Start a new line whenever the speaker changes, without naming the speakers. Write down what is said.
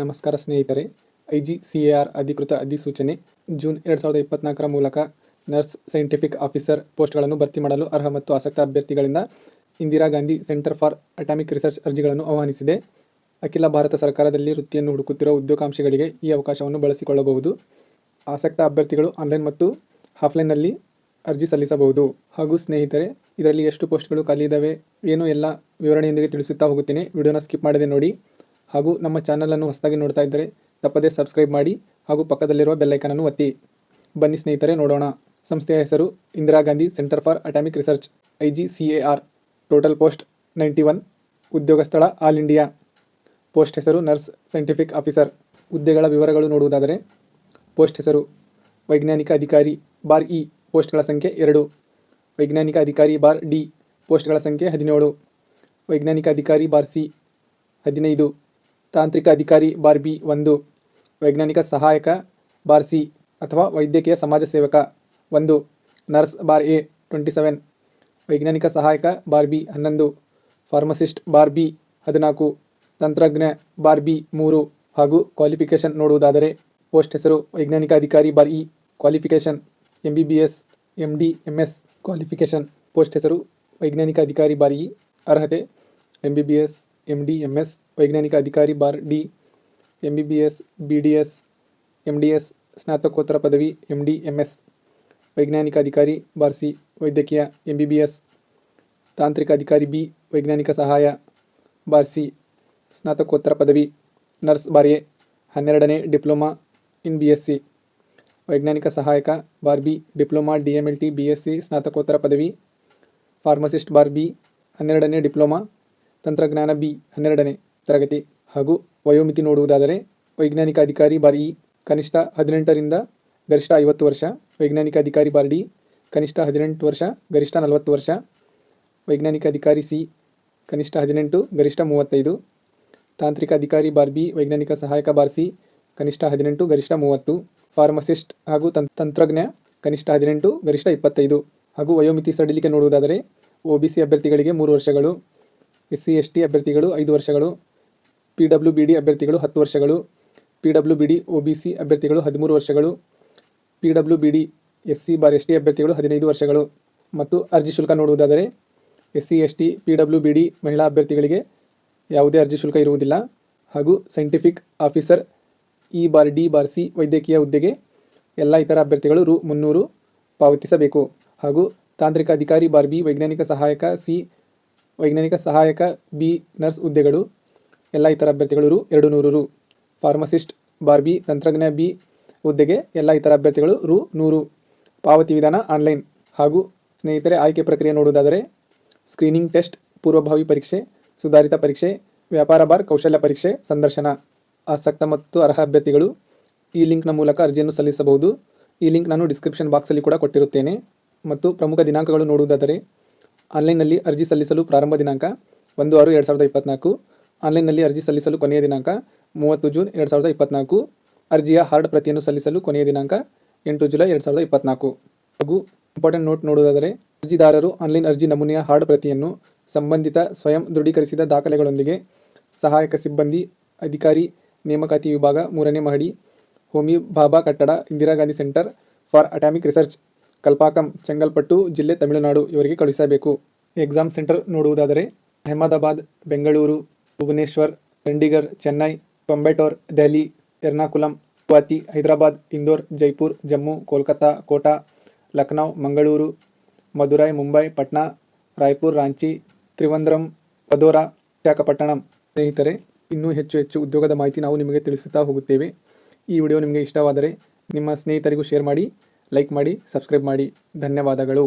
ನಮಸ್ಕಾರ ಸ್ನೇಹಿತರೆ. I G C A R ಅಧಿಕೃತ ಅಧಿಸೂಚನೆ. ಜೂನ್ ಎರಡು ಸಾವಿರದ ಇಪ್ಪತ್ನಾಲ್ಕರ ಮೂಲಕ ನರ್ಸ್, ಸೈಂಟಿಫಿಕ್ ಆಫೀಸರ್ ಪೋಸ್ಟ್ಗಳನ್ನು ಭರ್ತಿ ಮಾಡಲು ಅರ್ಹ ಮತ್ತು ಆಸಕ್ತ ಅಭ್ಯರ್ಥಿಗಳಿಂದ Indira Gandhi centre for atomic research ಅರ್ಜಿಗಳನ್ನು ಆಹ್ವಾನಿಸಿದೆ. ಅಖಿಲ ಭಾರತ ಸರ್ಕಾರದಲ್ಲಿ ವೃತ್ತಿಯನ್ನು ಹುಡುಕುತ್ತಿರುವ ಉದ್ಯೋಗಾಂಶಗಳಿಗೆ ಈ ಅವಕಾಶವನ್ನು ಬಳಸಿಕೊಳ್ಳಬಹುದು. ಆಸಕ್ತ ಅಭ್ಯರ್ಥಿಗಳು ಆನ್ಲೈನ್ ಮತ್ತು ಆಫ್ಲೈನ್ನಲ್ಲಿ ಅರ್ಜಿ ಸಲ್ಲಿಸಬಹುದು. ಹಾಗೂ ಸ್ನೇಹಿತರೆ, ಇದರಲ್ಲಿ ಎಷ್ಟು ಪೋಸ್ಟ್ಗಳು ಖಾಲಿ ಇದ್ದಾವೆ ಏನು ಎಲ್ಲ ವಿವರಣೆಯೊಂದಿಗೆ ತಿಳಿಸುತ್ತಾ ಹೋಗುತ್ತೇನೆ. ವಿಡಿಯೋನ ಸ್ಕಿಪ್ ಮಾಡದೆ ನೋಡಿ. ಹಾಗೂ ನಮ್ಮ ಚಾನಲನ್ನು ಹೊಸದಾಗಿ ನೋಡ್ತಾ ಇದ್ದರೆ ತಪ್ಪದೇ ಸಬ್ಸ್ಕ್ರೈಬ್ ಮಾಡಿ ಹಾಗೂ ಪಕ್ಕದಲ್ಲಿರುವ ಬೆಲ್ಲೈಕನನ್ನು ಒತ್ತಿ. ಬನ್ನಿ ಸ್ನೇಹಿತರೆ, ನೋಡೋಣ. ಸಂಸ್ಥೆಯ ಹೆಸರು Indira Gandhi centre for atomic research I G C A R total post ninety one ಉದ್ಯೋಗ ಸ್ಥಳ ಆಲ್ ಇಂಡಿಯಾ ಪೋಸ್ಟ್ ಹೆಸರು ನರ್ಸ್ ಸೈಂಟಿಫಿಕ್ ಆಫೀಸರ್ ಹುದ್ದೆಗಳ ವಿವರಗಳು ನೋಡುವುದಾದರೆ ಪೋಸ್ಟ್ ಹೆಸರು ವೈಜ್ಞಾನಿಕ ಅಧಿಕಾರಿ ಬಾರ್ ಇ, ಪೋಸ್ಟ್ಗಳ ಸಂಖ್ಯೆ ಎರಡು. ವೈಜ್ಞಾನಿಕ ಅಧಿಕಾರಿ ಬಾರ್ ಡಿ, ಪೋಸ್ಟ್ಗಳ ಸಂಖ್ಯೆ ಹದಿನೇಳು. ವೈಜ್ಞಾನಿಕ ಅಧಿಕಾರಿ ಬಾರ್ ಸಿ, ಹದಿನೈದು. ತಾಂತ್ರಿಕ ಅಧಿಕಾರಿ ಬಾರ್ಬಿ ಒಂದು, ವೈಜ್ಞಾನಿಕ ಸಹಾಯಕ ಬಾರ್ ಸಿ ಅಥವಾ ವೈದ್ಯಕೀಯ ಸಮಾಜ ಸೇವಕ ಒಂದು, nurse bar A, twenty seven, ವೈಜ್ಞಾನಿಕ ಸಹಾಯಕ ಬಾರ್ ಬಿ ಹನ್ನೊಂದು, ಫಾರ್ಮಸಿಸ್ಟ್ ಬಾರ್ ಬಿ ಹದಿನಾಲ್ಕು, ತಂತ್ರಜ್ಞ ಬಾರ್ ಬಿ ಮೂರು ಹಾಗೂ ಕ್ವಾಲಿಫಿಕೇಷನ್ ನೋಡುವುದಾದರೆ ಪೋಸ್ಟ್ ಹೆಸರು ವೈಜ್ಞಾನಿಕ ಅಧಿಕಾರಿ bar E, qualification M B B S M D M S qualification, post ಹೆಸರು ವೈಜ್ಞಾನಿಕ ಅಧಿಕಾರಿ ಬಾರ್ ಅರ್ಹತೆ M B B S M D M S ವೈಜ್ಞಾನಿಕ ಅಧಿಕಾರಿ bar D M B B S B D S M D S ಸ್ನಾತಕೋತ್ತರ ಪದವಿ M D M S ವೈಜ್ಞಾನಿಕ ಅಧಿಕಾರಿ ಬಾರ್ ಸಿ ವೈದ್ಯಕೀಯ ಎಂ ಬಿ ಬಿ ಎಸ್ ತಾಂತ್ರಿಕ ಅಧಿಕಾರಿ ಬಿ ವೈಜ್ಞಾನಿಕ ಸಹಾಯ ಬಾರ್ ಸಿ ಸ್ನಾತಕೋತ್ತರ ಪದವಿ ನರ್ಸ್ ಬಾರ್ ಎ ಹನ್ನೆರಡನೇ diploma in B S C ವೈಜ್ಞಾನಿಕ ಸಹಾಯಕ bar B diploma D M L T B S C ಸ್ನಾತಕೋತ್ತರ ಪದವಿ ಫಾರ್ಮಸಿಸ್ಟ್ ಬಾರ್ ಬಿ ಹನ್ನೆರಡನೇ ಡಿಪ್ಲೊಮಾ ತಂತ್ರಜ್ಞಾನ ಬಿ ಹನ್ನೆರಡನೇ ತರಗತಿ ಹಾಗೂ ವಯೋಮಿತಿ ನೋಡುವುದಾದರೆ ವೈಜ್ಞಾನಿಕ ಅಧಿಕಾರಿ ಬಾರಿ ಕನಿಷ್ಠ ಹದಿನೆಂಟರಿಂದ ಗರಿಷ್ಠ ಐವತ್ತು ವರ್ಷ ವೈಜ್ಞಾನಿಕ ಅಧಿಕಾರಿ ಬಾರ್ ಡಿ, ಕನಿಷ್ಠ ಹದಿನೆಂಟು ವರ್ಷ, ಗರಿಷ್ಠ ನಲವತ್ತು ವರ್ಷ ವೈಜ್ಞಾನಿಕ ಅಧಿಕಾರಿ ಸಿ, ಕನಿಷ್ಠ ಹದಿನೆಂಟು, ಗರಿಷ್ಠ ಮೂವತ್ತೈದು ತಾಂತ್ರಿಕ ಅಧಿಕಾರಿ ಬಾರ್ ಬಿ, ವೈಜ್ಞಾನಿಕ ಸಹಾಯಕ ಬಾರ್ ಸಿ, ಕನಿಷ್ಠ ಹದಿನೆಂಟು, ಗರಿಷ್ಠ ಮೂವತ್ತು, ಫಾರ್ಮಸಿಸ್ಟ್ ಹಾಗೂ ತಂತ್ರಜ್ಞ, ಕನಿಷ್ಠ ಹದಿನೆಂಟು, ಗರಿಷ್ಠ ಇಪ್ಪತ್ತೈದು ಹಾಗೂ ವಯೋಮಿತಿ ಸಡಿಲಿಕೆ ನೋಡುವುದಾದರೆ ಒ ಬಿ ಸಿ ಅಭ್ಯರ್ಥಿಗಳಿಗೆ ಮೂರು ವರ್ಷಗಳು, ಎಸ್ ಸಿ, ಎಸ್ ಟಿ ಅಭ್ಯರ್ಥಿಗಳು ಐದು ವರ್ಷಗಳು ಪಿ ಡಬ್ಲ್ಯೂ ಬಿ ಅಭ್ಯರ್ಥಿಗಳು ಹತ್ತು ವರ್ಷಗಳು P W B O B C ಅಭ್ಯರ್ಥಿಗಳು ಹದಿಮೂರು ವರ್ಷಗಳು P W B D S C bar S T ಅಭ್ಯರ್ಥಿಗಳು ಹದಿನೈದು ವರ್ಷಗಳು. ಮತ್ತು ಅರ್ಜಿ ಶುಲ್ಕ ನೋಡುವುದಾದರೆ S C S T P W B D ಮಹಿಳಾ ಅಭ್ಯರ್ಥಿಗಳಿಗೆ ಯಾವುದೇ ಅರ್ಜಿ ಶುಲ್ಕ ಇರುವುದಿಲ್ಲ. ಹಾಗೂ scientific officer E bar D bar C ವೈದ್ಯಕೀಯ ಹುದ್ದೆಗೆ ಎಲ್ಲ ಇತರ ಅಭ್ಯರ್ಥಿಗಳು ರು ಮುನ್ನೂರು ಪಾವತಿಸಬೇಕು. ಹಾಗೂ ತಾಂತ್ರಿಕ ಅಧಿಕಾರಿ ಬಾರ್ ಬಿ ವೈಜ್ಞಾನಿಕ ಸಹಾಯಕ ಸಿ ವೈಜ್ಞಾನಿಕ ಸಹಾಯಕ ಬಿ ನರ್ಸ್ ಹುದ್ದೆಗಳು ಎಲ್ಲ ಇತರ ಅಭ್ಯರ್ಥಿಗಳು ರು ಎರಡು ನೂರು ರು ಫಾರ್ಮಸಿಸ್ಟ್ ಬಾರ್ ಬಿ ತಂತ್ರಜ್ಞ ಬಿ ಹುದ್ದೆಗೆ ಎಲ್ಲ ಇತರ ಅಭ್ಯರ್ಥಿಗಳು ರು, ನೂರು. ಪಾವತಿ ವಿಧಾನ ಆನ್ಲೈನ್. ಹಾಗೂ ಸ್ನೇಹಿತರೆ, ಆಯ್ಕೆ ಪ್ರಕ್ರಿಯೆ ನೋಡುವುದಾದರೆ ಸ್ಕ್ರೀನಿಂಗ್ ಟೆಸ್ಟ್ ಪೂರ್ವಭಾವಿ ಪರೀಕ್ಷೆ, ಸುಧಾರಿತ ಪರೀಕ್ಷೆ, ವ್ಯಾಪಾರ ಬಾರ್, ಕೌಶಲ್ಯ ಪರೀಕ್ಷೆ, ಸಂದರ್ಶನ. ಆಸಕ್ತ ಮತ್ತು ಅರ್ಹ ಅಭ್ಯರ್ಥಿಗಳು ಈ ಲಿಂಕ್ನ ಮೂಲಕ ಅರ್ಜಿಯನ್ನು ಸಲ್ಲಿಸಬಹುದು. ಈ ಲಿಂಕ್ ನಾನು ಡಿಸ್ಕ್ರಿಪ್ಷನ್ ಬಾಕ್ಸಲ್ಲಿ ಕೂಡ ಕೊಟ್ಟಿರುತ್ತೇನೆ. ಮತ್ತು ಪ್ರಮುಖ ದಿನಾಂಕಗಳು ನೋಡುವುದಾದರೆ, ಆನ್ಲೈನ್ನಲ್ಲಿ ಅರ್ಜಿ ಸಲ್ಲಿಸಲು ಪ್ರಾರಂಭ ದಿನಾಂಕ ಒಂದು ಆರು ಎರಡು ಸಾವಿರದ ಇಪ್ಪತ್ನಾಲ್ಕು. ಆನ್ಲೈನ್ನಲ್ಲಿ ಅರ್ಜಿ ಸಲ್ಲಿಸಲು ಕೊನೆಯ ದಿನಾಂಕ ಮೂವತ್ತು ಜೂನ್ ಎರಡು ಸಾವಿರದ ಇಪ್ಪತ್ನಾಲ್ಕು. ಅರ್ಜಿಯ ಹಾರ್ಡ್ ಪ್ರತಿಯನ್ನು ಸಲ್ಲಿಸಲು ಕೊನೆಯ ದಿನಾಂಕ ಎಂಟು ಜುಲೈ ಎರಡು ಸಾವಿರದ ಇಪ್ಪತ್ನಾಲ್ಕು. ಹಾಗೂ ಇಂಪಾರ್ಟೆಂಟ್ ನೋಟ್ ನೋಡುವುದಾದರೆ, ಅರ್ಜಿದಾರರು ಆನ್ಲೈನ್ ಅರ್ಜಿ ನಮೂನೆಯ ಹಾರ್ಡ್ ಪ್ರತಿಯನ್ನು ಸಂಬಂಧಿತ ಸ್ವಯಂ ದೃಢೀಕರಿಸಿದ ದಾಖಲೆಗಳೊಂದಿಗೆ ಸಹಾಯಕ ಸಿಬ್ಬಂದಿ, ಅಧಿಕಾರಿ, ನೇಮಕಾತಿ ವಿಭಾಗ, ಮೂರನೇ ಮಹಡಿ, ಹೋಮಿ ಬಾಬಾ ಕಟ್ಟಡ, Indira Gandhi centre for atomic research, Kalpakkam, Chengalpattu ಜಿಲ್ಲೆ ತಮಿಳುನಾಡು ಇವರಿಗೆ ಕಳುಹಿಸಬೇಕು. ಎಕ್ಸಾಮ್ ಸೆಂಟರ್ ನೋಡುವುದಾದರೆ, ಅಹಮದಾಬಾದ್, ಬೆಂಗಳೂರು ಭುವನೇಶ್ವರ್, ಚಂಡೀಗರ್, ಚೆನ್ನೈ ಕೊಂಬೆಟೋರ್ ದೆಹಲಿ, ಎರ್ನಾಕುಲಂ ಗುವಾಹತಿ ಹೈದರಾಬಾದ್, ಇಂದೋರ್, ಜೈಪುರ್, ಜಮ್ಮು ಕೋಲ್ಕತ್ತಾ ಕೋಟಾ, ಲಖನೌ, ಮಂಗಳೂರು, ಮಧುರೈ, ಮುಂಬೈ, ಪಟ್ನಾ, ರಾಯ್ಪುರ್, ರಾಂಚಿ ತ್ರಿವಂದ್ರಂ ಪದೋರಾ ವಿಶಾಖಪಟ್ಟಣಂ. ಸ್ನೇಹಿತರೆ, ಇನ್ನೂ ಹೆಚ್ಚು ಹೆಚ್ಚು ಉದ್ಯೋಗದ ಮಾಹಿತಿ ನಾವು ನಿಮಗೆ ತಿಳಿಸುತ್ತಾ ಹೋಗುತ್ತೇವೆ. ಈ ವಿಡಿಯೋ ನಿಮಗೆ ಇಷ್ಟವಾದರೆ ನಿಮ್ಮ ಸ್ನೇಹಿತರಿಗೂ ಶೇರ್ ಮಾಡಿ, ಲೈಕ್ ಮಾಡಿ, ಸಬ್ಸ್ಕ್ರೈಬ್ ಮಾಡಿ. ಧನ್ಯವಾದಗಳು.